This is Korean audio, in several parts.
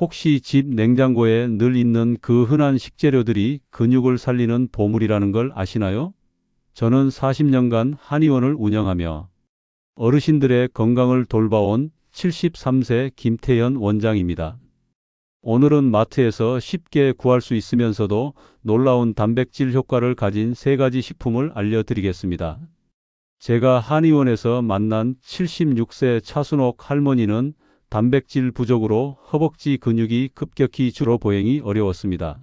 혹시 집 냉장고에 늘 있는 그 흔한 식재료들이 근육을 살리는 보물이라는 걸 아시나요? 저는 40년간 한의원을 운영하며 어르신들의 건강을 돌봐온 73세 김태현 원장입니다. 오늘은 마트에서 쉽게 구할 수 있으면서도 놀라운 단백질 효과를 가진 세 가지 식품을 알려드리겠습니다. 제가 한의원에서 만난 76세 차순옥 할머니는 단백질 부족으로 허벅지 근육이 급격히 줄어 보행이 어려웠습니다.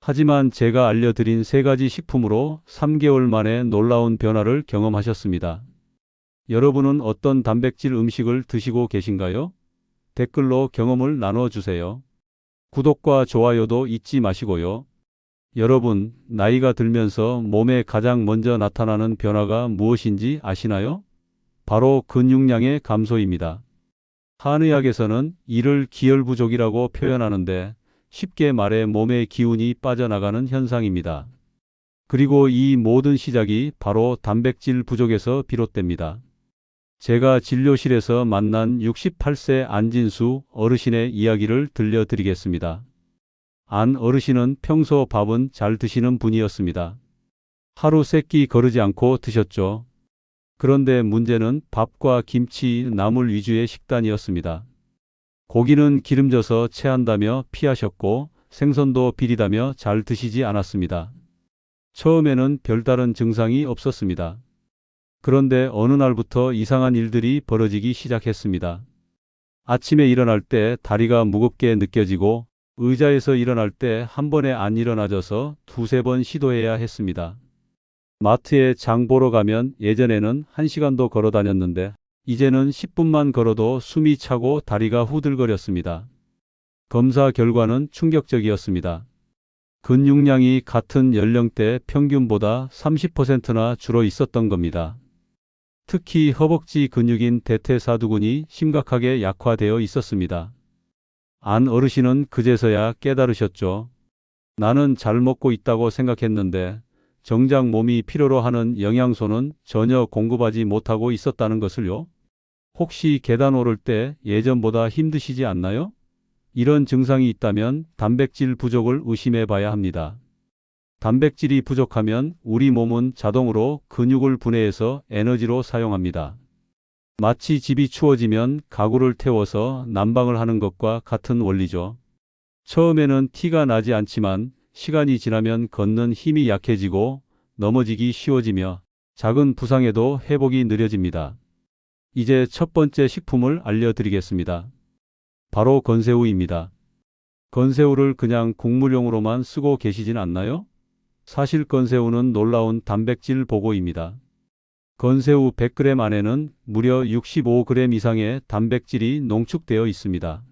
하지만 제가 알려드린 세 가지 식품으로 3개월 만에 놀라운 변화를 경험하셨습니다. 여러분은 어떤 단백질 음식을 드시고 계신가요? 댓글로 경험을 나눠주세요. 구독과 좋아요도 잊지 마시고요. 여러분, 나이가 들면서 몸에 가장 먼저 나타나는 변화가 무엇인지 아시나요? 바로 근육량의 감소입니다. 한의학에서는 이를 기혈부족이라고 표현하는데 쉽게 말해 몸의 기운이 빠져나가는 현상입니다. 그리고 이 모든 시작이 바로 단백질 부족에서 비롯됩니다. 제가 진료실에서 만난 68세 안진수 어르신의 이야기를 들려드리겠습니다. 안 어르신은 평소 밥은 잘 드시는 분이었습니다. 하루 세끼 거르지 않고 드셨죠. 그런데 문제는 밥과 김치, 나물 위주의 식단이었습니다. 고기는 기름져서 체한다며 피하셨고 생선도 비리다며 잘 드시지 않았습니다. 처음에는 별다른 증상이 없었습니다. 그런데 어느 날부터 이상한 일들이 벌어지기 시작했습니다. 아침에 일어날 때 다리가 무겁게 느껴지고 의자에서 일어날 때 한 번에 안 일어나져서 두세 번 시도해야 했습니다. 마트에 장 보러 가면 예전에는 1시간도 걸어 다녔는데 이제는 10분만 걸어도 숨이 차고 다리가 후들거렸습니다. 검사 결과는 충격적이었습니다. 근육량이 같은 연령대 평균보다 30%나 줄어 있었던 겁니다. 특히 허벅지 근육인 대퇴사두근이 심각하게 약화되어 있었습니다. 안 어르신은 그제서야 깨달으셨죠. 나는 잘 먹고 있다고 생각했는데 정작 몸이 필요로 하는 영양소는 전혀 공급하지 못하고 있었다는 것을요. 혹시 계단 오를 때 예전보다 힘드시지 않나요? 이런 증상이 있다면 단백질 부족을 의심해 봐야 합니다. 단백질이 부족하면 우리 몸은 자동으로 근육을 분해해서 에너지로 사용합니다. 마치 집이 추워지면 가구를 태워서 난방을 하는 것과 같은 원리죠. 처음에는 티가 나지 않지만 시간이 지나면 걷는 힘이 약해지고 넘어지기 쉬워지며 작은 부상에도 회복이 느려집니다. 이제 첫 번째 식품을 알려드리겠습니다. 바로 건새우입니다. 건새우를 그냥 국물용으로만 쓰고 계시진 않나요? 사실 건새우는 놀라운 단백질 보고입니다. 건새우 100g 안에는 무려 65g 이상의 단백질이 농축되어 있습니다.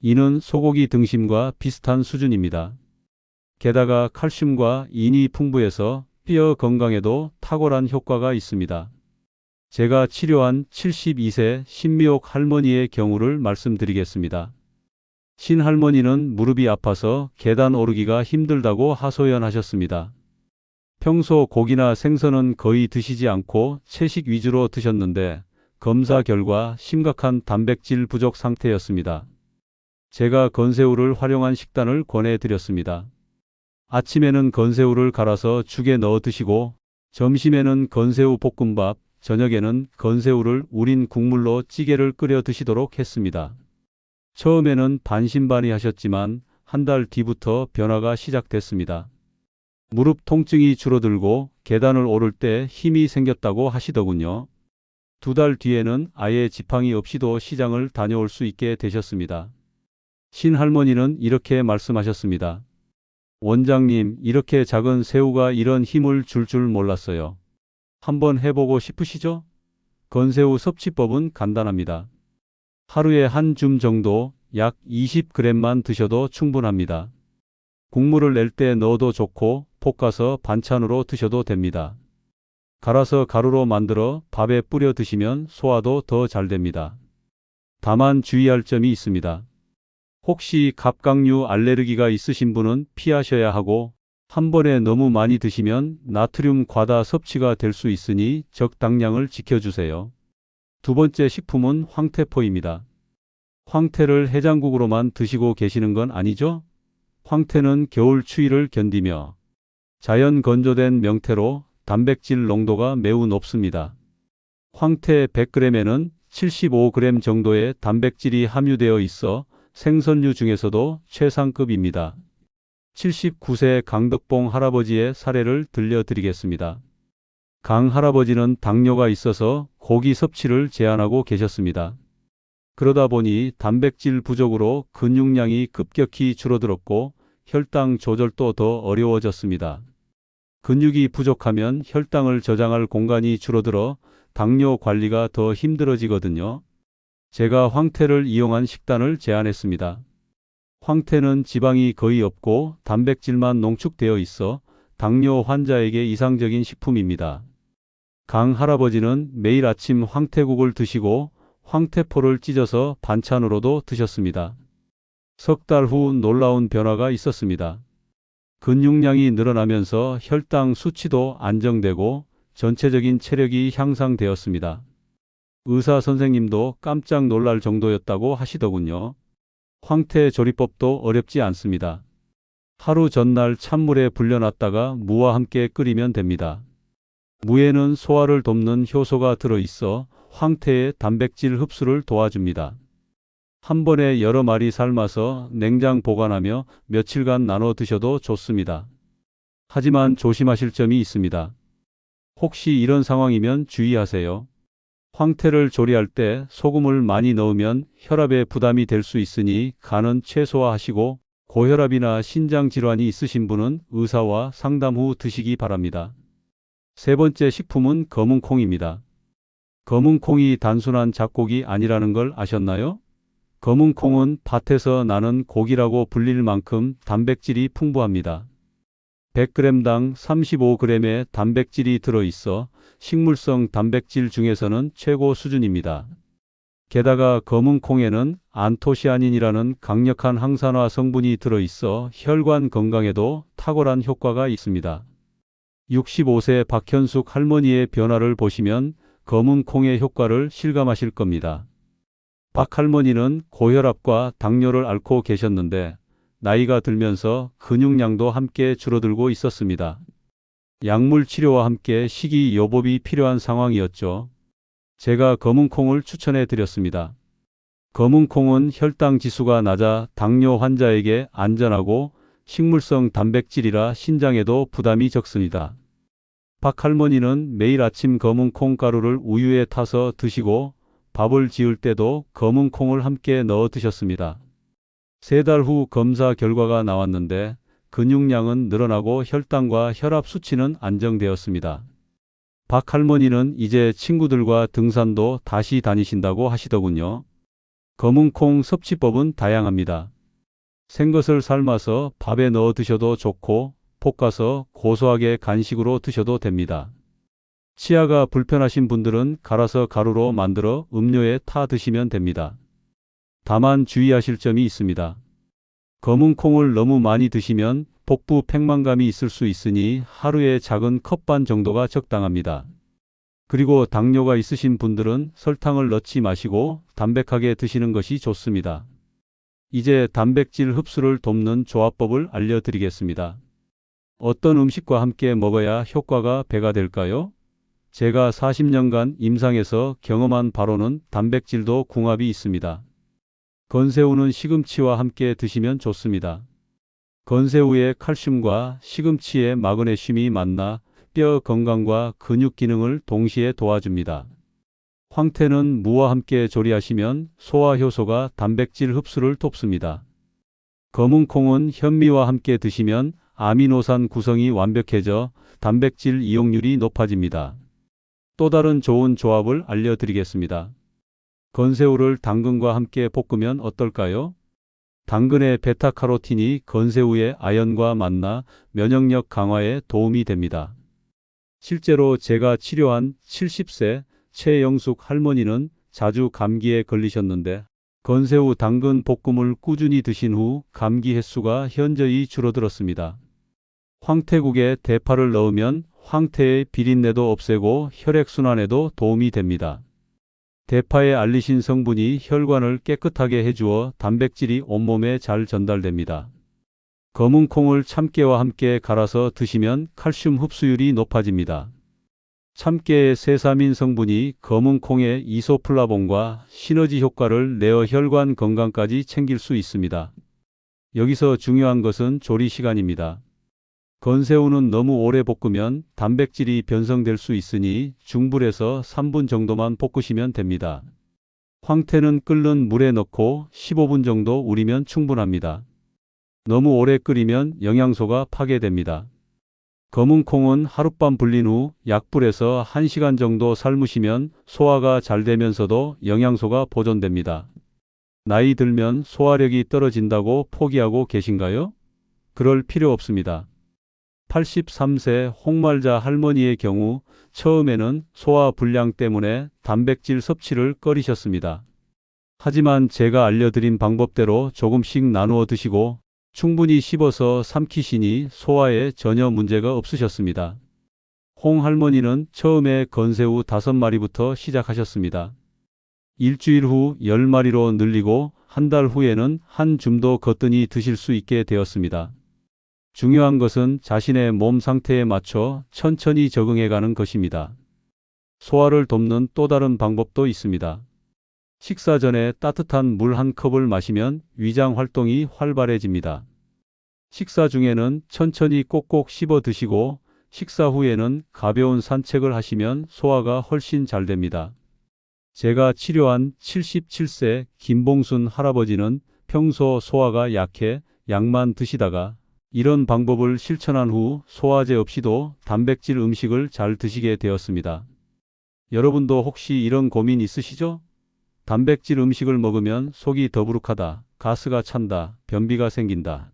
이는 소고기 등심과 비슷한 수준입니다. 게다가 칼슘과 인이 풍부해서 뼈 건강에도 탁월한 효과가 있습니다. 제가 치료한 72세 신미옥 할머니의 경우를 말씀드리겠습니다. 신할머니는 무릎이 아파서 계단 오르기가 힘들다고 하소연하셨습니다. 평소 고기나 생선은 거의 드시지 않고 채식 위주로 드셨는데 검사 결과 심각한 단백질 부족 상태였습니다. 제가 건새우를 활용한 식단을 권해드렸습니다. 아침에는 건새우를 갈아서 죽에 넣어 드시고 점심에는 건새우 볶음밥, 저녁에는 건새우를 우린 국물로 찌개를 끓여 드시도록 했습니다. 처음에는 반신반의 하셨지만 한 달 뒤부터 변화가 시작됐습니다. 무릎 통증이 줄어들고 계단을 오를 때 힘이 생겼다고 하시더군요. 두 달 뒤에는 아예 지팡이 없이도 시장을 다녀올 수 있게 되셨습니다. 신할머니는 이렇게 말씀하셨습니다. 원장님, 이렇게 작은 새우가 이런 힘을 줄줄 몰랐어요. 한번 해보고 싶으시죠? 건새우 섭취법은 간단합니다. 하루에 한 줌 정도 약 20g만 드셔도 충분합니다. 국물을 낼 때 넣어도 좋고 볶아서 반찬으로 드셔도 됩니다. 갈아서 가루로 만들어 밥에 뿌려 드시면 소화도 더 잘 됩니다. 다만 주의할 점이 있습니다. 혹시 갑각류 알레르기가 있으신 분은 피하셔야 하고 한 번에 너무 많이 드시면 나트륨 과다 섭취가 될 수 있으니 적당량을 지켜주세요. 두 번째 식품은 황태포입니다. 황태를 해장국으로만 드시고 계시는 건 아니죠? 황태는 겨울 추위를 견디며 자연 건조된 명태로 단백질 농도가 매우 높습니다. 황태 100g에는 75g 정도의 단백질이 함유되어 있어 생선류 중에서도 최상급입니다. 79세 강덕봉 할아버지의 사례를 들려드리겠습니다. 강 할아버지는 당뇨가 있어서 고기 섭취를 제한하고 계셨습니다. 그러다 보니 단백질 부족으로 근육량이 급격히 줄어들었고 혈당 조절도 더 어려워졌습니다. 근육이 부족하면 혈당을 저장할 공간이 줄어들어 당뇨 관리가 더 힘들어지거든요. 제가 황태를 이용한 식단을 제안했습니다. 황태는 지방이 거의 없고 단백질만 농축되어 있어 당뇨 환자에게 이상적인 식품입니다. 강 할아버지는 매일 아침 황태국을 드시고 황태포를 찢어서 반찬으로도 드셨습니다. 석 달 후 놀라운 변화가 있었습니다. 근육량이 늘어나면서 혈당 수치도 안정되고 전체적인 체력이 향상되었습니다. 의사 선생님도 깜짝 놀랄 정도였다고 하시더군요. 황태 조리법도 어렵지 않습니다. 하루 전날 찬물에 불려놨다가 무와 함께 끓이면 됩니다. 무에는 소화를 돕는 효소가 들어있어 황태의 단백질 흡수를 도와줍니다. 한 번에 여러 마리 삶아서 냉장 보관하며 며칠간 나눠 드셔도 좋습니다. 하지만 조심하실 점이 있습니다. 혹시 이런 상황이면 주의하세요. 황태를 조리할 때 소금을 많이 넣으면 혈압에 부담이 될 수 있으니 간은 최소화하시고 고혈압이나 신장 질환이 있으신 분은 의사와 상담 후 드시기 바랍니다. 세 번째 식품은 검은 콩입니다. 검은 콩이 단순한 잡곡이 아니라는 걸 아셨나요? 검은 콩은 밭에서 나는 고기라고 불릴 만큼 단백질이 풍부합니다. 100g당 35g의 단백질이 들어있어 식물성 단백질 중에서는 최고 수준입니다. 게다가 검은 콩에는 안토시아닌이라는 강력한 항산화 성분이 들어있어 혈관 건강에도 탁월한 효과가 있습니다. 65세 박현숙 할머니의 변화를 보시면 검은 콩의 효과를 실감하실 겁니다. 박 할머니는 고혈압과 당뇨를 앓고 계셨는데 나이가 들면서 근육량도 함께 줄어들고 있었습니다. 약물 치료와 함께 식이 요법이 필요한 상황이었죠. 제가 검은 콩을 추천해 드렸습니다. 검은 콩은 혈당 지수가 낮아 당뇨 환자에게 안전하고 식물성 단백질이라 신장에도 부담이 적습니다. 박 할머니는 매일 아침 검은 콩 가루를 우유에 타서 드시고 밥을 지을 때도 검은 콩을 함께 넣어 드셨습니다. 세 달 후 검사 결과가 나왔는데 근육량은 늘어나고 혈당과 혈압 수치는 안정되었습니다. 박 할머니는 이제 친구들과 등산도 다시 다니신다고 하시더군요. 검은 콩 섭취법은 다양합니다. 생것을 삶아서 밥에 넣어 드셔도 좋고 볶아서 고소하게 간식으로 드셔도 됩니다. 치아가 불편하신 분들은 갈아서 가루로 만들어 음료에 타 드시면 됩니다. 다만 주의하실 점이 있습니다. 검은 콩을 너무 많이 드시면 복부 팽만감이 있을 수 있으니 하루에 작은 컵 반 정도가 적당합니다. 그리고 당뇨가 있으신 분들은 설탕을 넣지 마시고 담백하게 드시는 것이 좋습니다. 이제 단백질 흡수를 돕는 조합법을 알려드리겠습니다. 어떤 음식과 함께 먹어야 효과가 배가 될까요? 제가 40년간 임상에서 경험한 바로는 단백질도 궁합이 있습니다. 건새우는 시금치와 함께 드시면 좋습니다. 건새우의 칼슘과 시금치의 마그네슘이 만나 뼈 건강과 근육 기능을 동시에 도와줍니다. 황태는 무와 함께 조리하시면 소화 효소가 단백질 흡수를 돕습니다. 검은 콩은 현미와 함께 드시면 아미노산 구성이 완벽해져 단백질 이용률이 높아집니다. 또 다른 좋은 조합을 알려드리겠습니다. 건새우를 당근과 함께 볶으면 어떨까요? 당근의 베타카로틴이 건새우의 아연과 만나 면역력 강화에 도움이 됩니다. 실제로 제가 치료한 70세 최영숙 할머니는 자주 감기에 걸리셨는데 건새우 당근 볶음을 꾸준히 드신 후 감기 횟수가 현저히 줄어들었습니다. 황태국에 대파를 넣으면 황태의 비린내도 없애고 혈액순환에도 도움이 됩니다. 대파의 알리신 성분이 혈관을 깨끗하게 해주어 단백질이 온몸에 잘 전달됩니다. 검은 콩을 참깨와 함께 갈아서 드시면 칼슘 흡수율이 높아집니다. 참깨의 세사민 성분이 검은 콩의 이소플라본과 시너지 효과를 내어 혈관 건강까지 챙길 수 있습니다. 여기서 중요한 것은 조리 시간입니다. 건새우는 너무 오래 볶으면 단백질이 변성될 수 있으니 중불에서 3분 정도만 볶으시면 됩니다. 황태는 끓는 물에 넣고 15분 정도 우리면 충분합니다. 너무 오래 끓이면 영양소가 파괴됩니다. 검은 콩은 하룻밤 불린 후 약불에서 1시간 정도 삶으시면 소화가 잘 되면서도 영양소가 보존됩니다. 나이 들면 소화력이 떨어진다고 포기하고 계신가요? 그럴 필요 없습니다. 83세 홍말자 할머니의 경우 처음에는 소화 불량 때문에 단백질 섭취를 꺼리셨습니다. 하지만 제가 알려드린 방법대로 조금씩 나누어 드시고 충분히 씹어서 삼키시니 소화에 전혀 문제가 없으셨습니다. 홍 할머니는 처음에 건새 우 5마리부터 시작하셨습니다. 일주일 후 10마리로 늘리고 한 달 후에는 한 줌도 거뜬히 드실 수 있게 되었습니다. 중요한 것은 자신의 몸 상태에 맞춰 천천히 적응해 가는 것입니다. 소화를 돕는 또 다른 방법도 있습니다. 식사 전에 따뜻한 물 한 컵을 마시면 위장 활동이 활발해집니다. 식사 중에는 천천히 꼭꼭 씹어 드시고 식사 후에는 가벼운 산책을 하시면 소화가 훨씬 잘 됩니다. 제가 치료한 77세 김봉순 할아버지는 평소 소화가 약해 약만 드시다가 이런 방법을 실천한 후 소화제 없이도 단백질 음식을 잘 드시게 되었습니다. 여러분도 혹시 이런 고민 있으시죠? 단백질 음식을 먹으면 속이 더부룩하다, 가스가 찬다, 변비가 생긴다.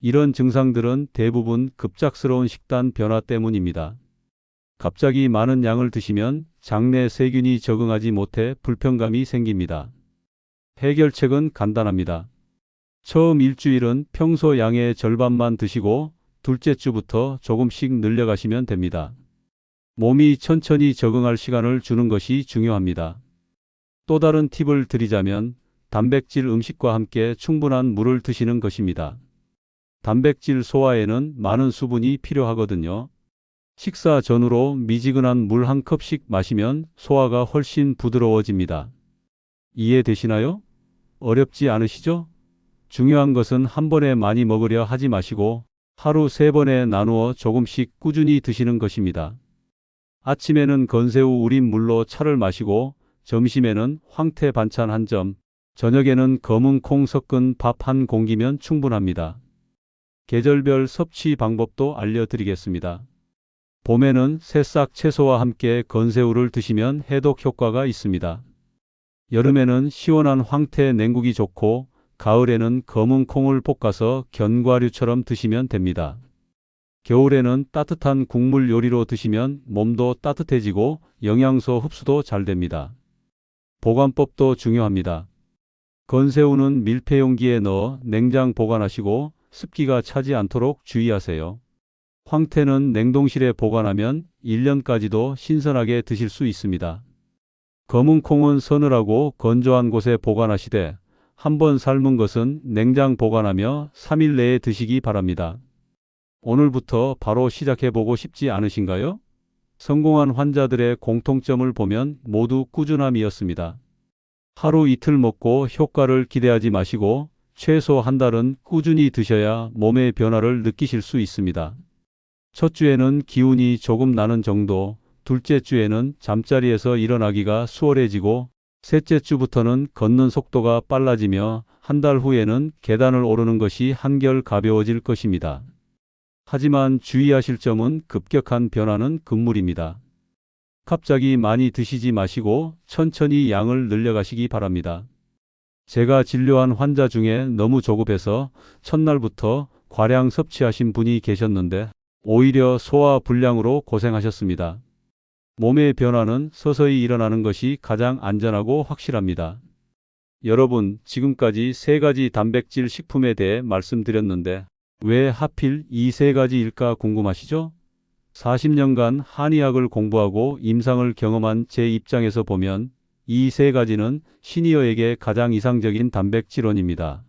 이런 증상들은 대부분 급작스러운 식단 변화 때문입니다. 갑자기 많은 양을 드시면 장내 세균이 적응하지 못해 불편감이 생깁니다. 해결책은 간단합니다. 처음 일주일은 평소 양의 절반만 드시고 둘째 주부터 조금씩 늘려가시면 됩니다. 몸이 천천히 적응할 시간을 주는 것이 중요합니다. 또 다른 팁을 드리자면 단백질 음식과 함께 충분한 물을 드시는 것입니다. 단백질 소화에는 많은 수분이 필요하거든요. 식사 전후로 미지근한 물 한 컵씩 마시면 소화가 훨씬 부드러워집니다. 이해되시나요? 어렵지 않으시죠? 중요한 것은 한 번에 많이 먹으려 하지 마시고 하루 세 번에 나누어 조금씩 꾸준히 드시는 것입니다. 아침에는 건새우 우린 물로 차를 마시고 점심에는 황태 반찬 한 점, 저녁에는 검은 콩 섞은 밥 한 공기면 충분합니다. 계절별 섭취 방법도 알려드리겠습니다. 봄에는 새싹 채소와 함께 건새우를 드시면 해독 효과가 있습니다. 여름에는 시원한 황태 냉국이 좋고 가을에는 검은 콩을 볶아서 견과류처럼 드시면 됩니다. 겨울에는 따뜻한 국물 요리로 드시면 몸도 따뜻해지고 영양소 흡수도 잘 됩니다. 보관법도 중요합니다. 건새우는 밀폐 용기에 넣어 냉장 보관하시고 습기가 차지 않도록 주의하세요. 황태는 냉동실에 보관하면 1년까지도 신선하게 드실 수 있습니다. 검은 콩은 서늘하고 건조한 곳에 보관하시되 한번 삶은 것은 냉장 보관하며 3일 내에 드시기 바랍니다. 오늘부터 바로 시작해 보고 싶지 않으신가요? 성공한 환자들의 공통점을 보면 모두 꾸준함이었습니다. 하루 이틀 먹고 효과를 기대하지 마시고 최소 한 달은 꾸준히 드셔야 몸의 변화를 느끼실 수 있습니다. 첫 주에는 기운이 조금 나는 정도, 둘째 주에는 잠자리에서 일어나기가 수월해지고 셋째 주부터는 걷는 속도가 빨라지며 한 달 후에는 계단을 오르는 것이 한결 가벼워질 것입니다. 하지만 주의하실 점은 급격한 변화는 금물입니다. 갑자기 많이 드시지 마시고 천천히 양을 늘려가시기 바랍니다. 제가 진료한 환자 중에 너무 조급해서 첫날부터 과량 섭취하신 분이 계셨는데 오히려 소화 불량으로 고생하셨습니다. 몸의 변화는 서서히 일어나는 것이 가장 안전하고 확실합니다. 여러분, 지금까지 세 가지 단백질 식품에 대해 말씀드렸는데 왜 하필 이 세 가지일까 궁금하시죠? 40년간 한의학을 공부하고 임상을 경험한 제 입장에서 보면 이 세 가지는 시니어에게 가장 이상적인 단백질원입니다.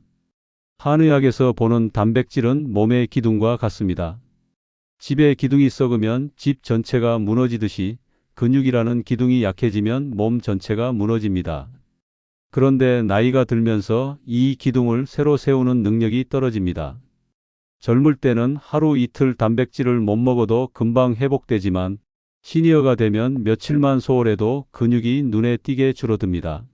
한의학에서 보는 단백질은 몸의 기둥과 같습니다. 집에 기둥이 썩으면 집 전체가 무너지듯이 근육이라는 기둥이 약해지면 몸 전체가 무너집니다. 그런데 나이가 들면서 이 기둥을 새로 세우는 능력이 떨어집니다. 젊을 때는 하루 이틀 단백질을 못 먹어도 금방 회복되지만 시니어가 되면 며칠만 소홀해도 근육이 눈에 띄게 줄어듭니다.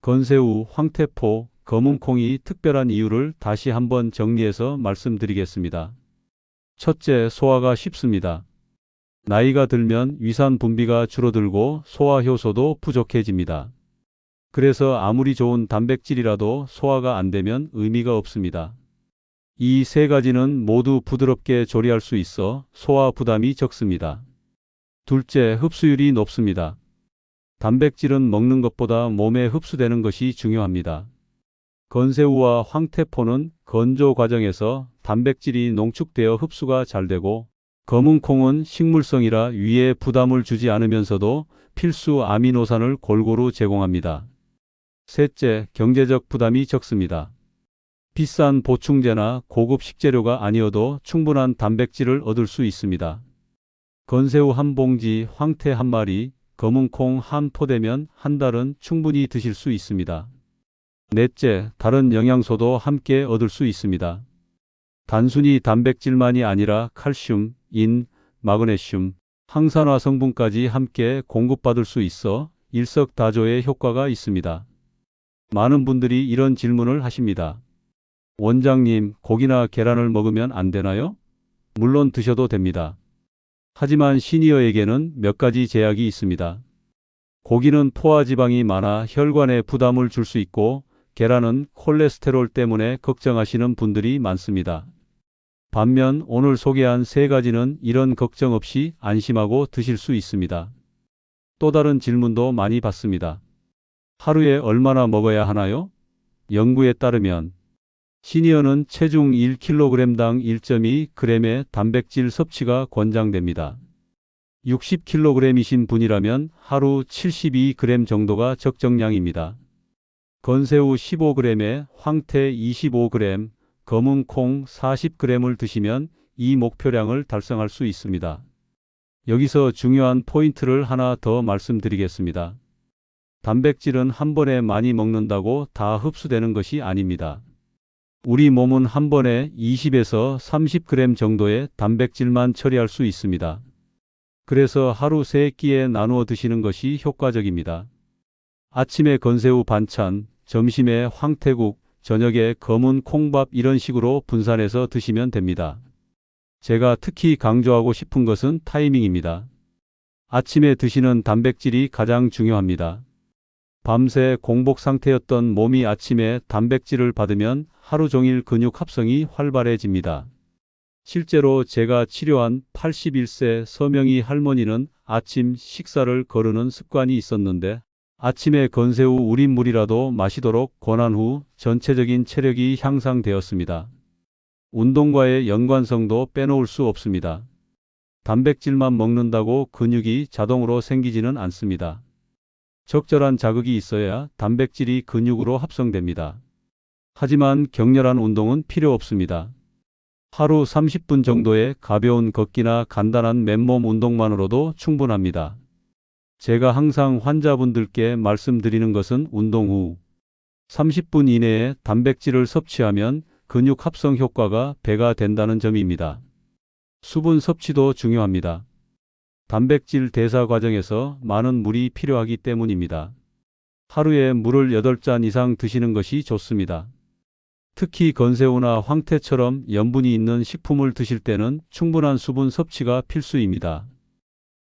건새우, 황태포, 검은콩이 특별한 이유를 다시 한번 정리해서 말씀드리겠습니다. 첫째, 소화가 쉽습니다. 나이가 들면 위산 분비가 줄어들고 소화 효소도 부족해집니다. 그래서 아무리 좋은 단백질이라도 소화가 안 되면 의미가 없습니다. 이 세 가지는 모두 부드럽게 조리할 수 있어 소화 부담이 적습니다. 둘째, 흡수율이 높습니다. 단백질은 먹는 것보다 몸에 흡수되는 것이 중요합니다. 건새우와 황태포는 건조 과정에서 단백질이 농축되어 흡수가 잘 되고 검은 콩은 식물성이라 위에 부담을 주지 않으면서도 필수 아미노산을 골고루 제공합니다. 셋째, 경제적 부담이 적습니다. 비싼 보충제나 고급 식재료가 아니어도 충분한 단백질을 얻을 수 있습니다. 건새우 한 봉지, 황태 한 마리, 검은 콩 한 포대면 한 달은 충분히 드실 수 있습니다. 넷째, 다른 영양소도 함께 얻을 수 있습니다. 단순히 단백질만이 아니라 칼슘, 인, 마그네슘, 항산화 성분까지 함께 공급받을 수 있어 일석다조의 효과가 있습니다. 많은 분들이 이런 질문을 하십니다. 원장님, 고기나 계란을 먹으면 안 되나요? 물론 드셔도 됩니다. 하지만 시니어에게는 몇 가지 제약이 있습니다. 고기는 포화지방이 많아 혈관에 부담을 줄 수 있고 계란은 콜레스테롤 때문에 걱정하시는 분들이 많습니다. 반면 오늘 소개한 세 가지는 이런 걱정 없이 안심하고 드실 수 있습니다. 또 다른 질문도 많이 받습니다. 하루에 얼마나 먹어야 하나요? 연구에 따르면 시니어는 체중 1kg당 1.2g의 단백질 섭취가 권장됩니다. 60kg이신 분이라면 하루 72g 정도가 적정량입니다. 건새우 15g에 황태 25g, 검은 콩 40g을 드시면 이 목표량을 달성할 수 있습니다. 여기서 중요한 포인트를 하나 더 말씀드리겠습니다. 단백질은 한 번에 많이 먹는다고 다 흡수되는 것이 아닙니다. 우리 몸은 한 번에 20에서 30g 정도의 단백질만 처리할 수 있습니다. 그래서 하루 3끼에 나누어 드시는 것이 효과적입니다. 아침에 건새우 반찬, 점심에 황태국, 저녁에 검은 콩밥 이런 식으로 분산해서 드시면 됩니다. 제가 특히 강조하고 싶은 것은 타이밍입니다. 아침에 드시는 단백질이 가장 중요합니다. 밤새 공복 상태였던 몸이 아침에 단백질을 받으면 하루 종일 근육 합성이 활발해집니다. 실제로 제가 치료한 81세 서명희 할머니는 아침 식사를 거르는 습관이 있었는데 아침에 건새우 우린 물이라도 마시도록 권한 후 전체적인 체력이 향상되었습니다. 운동과의 연관성도 빼놓을 수 없습니다. 단백질만 먹는다고 근육이 자동으로 생기지는 않습니다. 적절한 자극이 있어야 단백질이 근육으로 합성됩니다. 하지만 격렬한 운동은 필요 없습니다. 하루 30분 정도의 가벼운 걷기나 간단한 맨몸 운동만으로도 충분합니다. 제가 항상 환자분들께 말씀드리는 것은 운동 후 30분 이내에 단백질을 섭취하면 근육 합성 효과가 배가 된다는 점입니다. 수분 섭취도 중요합니다. 단백질 대사 과정에서 많은 물이 필요하기 때문입니다. 하루에 물을 8잔 이상 드시는 것이 좋습니다. 특히 건새우나 황태처럼 염분이 있는 식품을 드실 때는 충분한 수분 섭취가 필수입니다.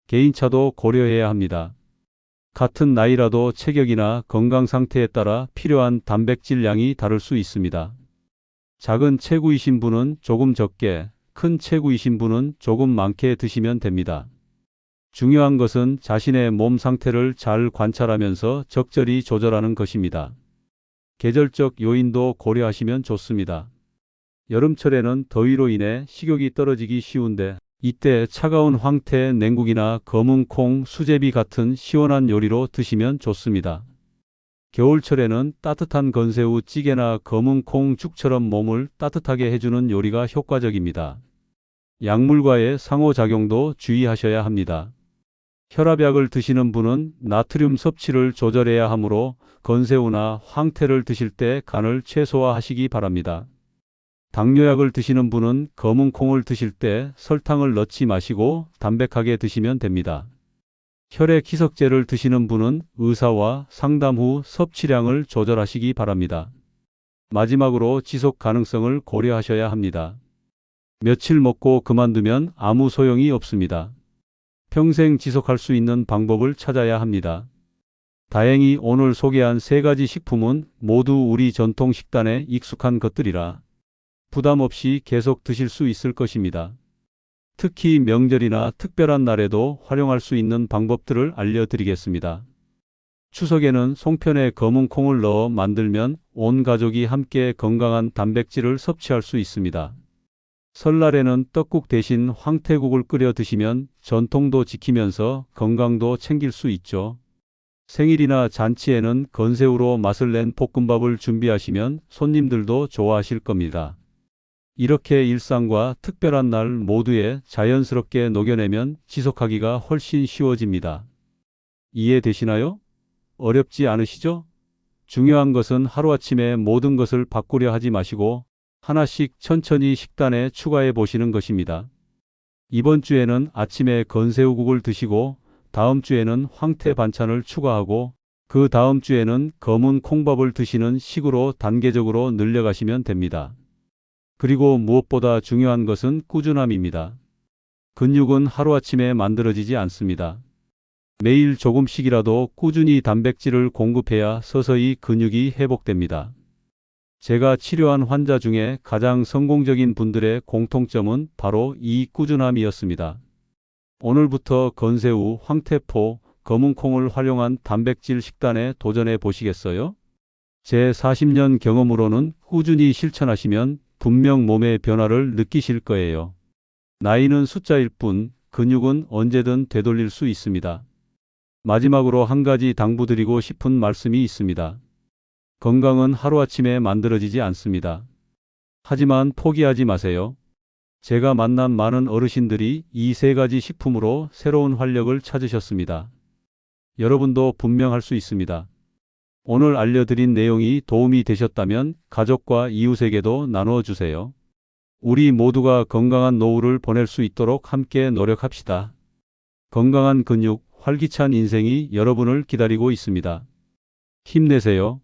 개인차도 고려해야 합니다. 같은 나이라도 체격이나 건강 상태에 따라 필요한 단백질 양이 다를 수 있습니다. 작은 체구이신 분은 조금 적게, 큰 체구이신 분은 조금 많게 드시면 됩니다. 중요한 것은 자신의 몸 상태를 잘 관찰하면서 적절히 조절하는 것입니다. 계절적 요인도 고려하시면 좋습니다. 여름철에는 더위로 인해 식욕이 떨어지기 쉬운데 이때 차가운 황태 냉국이나 검은 콩, 수제비 같은 시원한 요리로 드시면 좋습니다. 겨울철에는 따뜻한 건새우 찌개나 검은 콩 죽처럼 몸을 따뜻하게 해주는 요리가 효과적입니다. 약물과의 상호작용도 주의하셔야 합니다. 혈압약을 드시는 분은 나트륨 섭취를 조절해야 하므로 건새우나 황태를 드실 때 간을 최소화하시기 바랍니다. 당뇨약을 드시는 분은 검은 콩을 드실 때 설탕을 넣지 마시고 담백하게 드시면 됩니다. 혈액 희석제를 드시는 분은 의사와 상담 후 섭취량을 조절하시기 바랍니다. 마지막으로 지속 가능성을 고려하셔야 합니다. 며칠 먹고 그만두면 아무 소용이 없습니다. 평생 지속할 수 있는 방법을 찾아야 합니다. 다행히 오늘 소개한 세 가지 식품은 모두 우리 전통 식단에 익숙한 것들이라 부담 없이 계속 드실 수 있을 것입니다. 특히 명절이나 특별한 날에도 활용할 수 있는 방법들을 알려드리겠습니다. 추석에는 송편에 검은 콩을 넣어 만들면 온 가족이 함께 건강한 단백질을 섭취할 수 있습니다. 설날에는 떡국 대신 황태국을 끓여 드시면 전통도 지키면서 건강도 챙길 수 있죠. 생일이나 잔치에는 건새우로 맛을 낸 볶음밥을 준비하시면 손님들도 좋아하실 겁니다. 이렇게 일상과 특별한 날 모두에 자연스럽게 녹여내면 지속하기가 훨씬 쉬워집니다. 이해되시나요? 어렵지 않으시죠? 중요한 것은 하루아침에 모든 것을 바꾸려 하지 마시고 하나씩 천천히 식단에 추가해 보시는 것입니다. 이번 주에는 아침에 건새우국을 드시고 다음 주에는 황태 반찬을 추가하고 그 다음 주에는 검은 콩밥을 드시는 식으로 단계적으로 늘려가시면 됩니다. 그리고 무엇보다 중요한 것은 꾸준함입니다. 근육은 하루아침에 만들어지지 않습니다. 매일 조금씩이라도 꾸준히 단백질을 공급해야 서서히 근육이 회복됩니다. 제가 치료한 환자 중에 가장 성공적인 분들의 공통점은 바로 이 꾸준함이었습니다. 오늘부터 건새우, 황태포, 검은 콩을 활용한 단백질 식단에 도전해 보시겠어요? 제 40년 경험으로는 꾸준히 실천하시면 분명 몸의 변화를 느끼실 거예요. 나이는 숫자일 뿐 근육은 언제든 되돌릴 수 있습니다. 마지막으로 한 가지 당부드리고 싶은 말씀이 있습니다. 건강은 하루아침에 만들어지지 않습니다. 하지만 포기하지 마세요. 제가 만난 많은 어르신들이 이 세 가지 식품으로 새로운 활력을 찾으셨습니다. 여러분도 분명 할 수 있습니다. 오늘 알려드린 내용이 도움이 되셨다면 가족과 이웃에게도 나누어 주세요. 우리 모두가 건강한 노후를 보낼 수 있도록 함께 노력합시다. 건강한 근육, 활기찬 인생이 여러분을 기다리고 있습니다. 힘내세요.